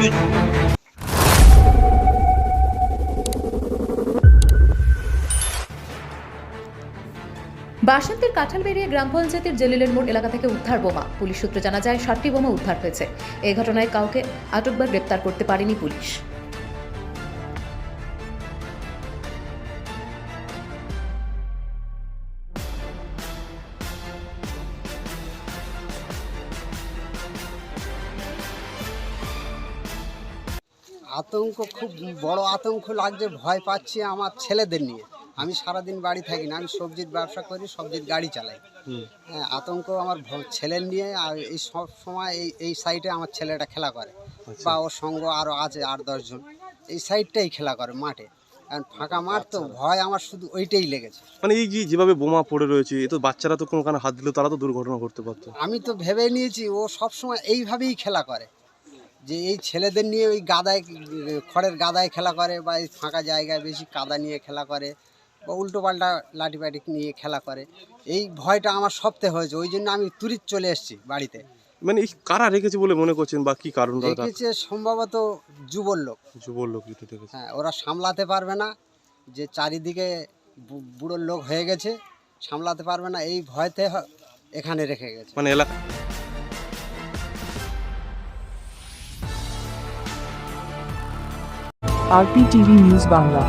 Thank বাসন্তের কাঁঠাল বেরিয়ে গ্রাম পঞ্চায়েতের জেলিলের মোড় এলাকা থেকে উদ্ধার বোমা। পুলিশ সূত্রে জানা যায় ষাটটি বোমা উদ্ধার হয়েছে। এ ঘটনায় কাউকে আটক বা গ্রেপ্তার করতে পারেনি পুলিশ। আতঙ্ক খুব বড় আতঙ্ক লাগছে ভয় পাচ্ছি আমার ছেলেদের নিয়ে। আমি সারাদিন বাড়ি থাকি না আমি সবজির ব্যবসা করি সবজির গাড়ি চালাই। হ্যাঁ আতঙ্ক আমার ছেলের নিয়ে আর এই সব সময় এই এই সাইডে আমার ছেলেটা খেলা করে। বা ওর সঙ্গ আরও আছে আট দশজন এই সাইডটাই খেলা করে মাঠে। ফাঁকা মাঠ তো ভয় আমার শুধু ওইটাই লেগেছে। মানে এই যে যেভাবে বোমা পড়ে রয়েছে এ তো বাচ্চারা তো কোনো কারণে হাত দিলে তারা তো দুর্ঘটনা ঘটতে পারতো। আমি তো ভেবে নিয়েছি ও সব সময় এইভাবেই খেলা করে। যে এই ছেলেদের নিয়ে ওই গাদায় খড়ের গাদায় খেলা করে বা এই ফাঁকা জায়গায় বেশি কাদা নিয়ে খেলা করে বা উল্টো পাল্টা লাঠি পাটি নিয়ে খেলা করে এই ভয়টা আমার সপ্তাহে হয়েছে। ওই জন্য আমি তুরিত চলে এসেছি বাড়িতে। মানে এই কারা রেখেছে বলে মনে করছেন বা কি কারণ তারা দেখেছে সম্ভবত যুবর লোক যুবর লোক হ্যাঁ ওরা সামলাতে পারবে না যে চারিদিকে বু- বুড়ো লোক হয়ে গেছে সামলাতে পারবে না এই ভয়তে এখানে রেখে গেছে। মানে এলাকা আরপিটিভি নিউজ বাংলা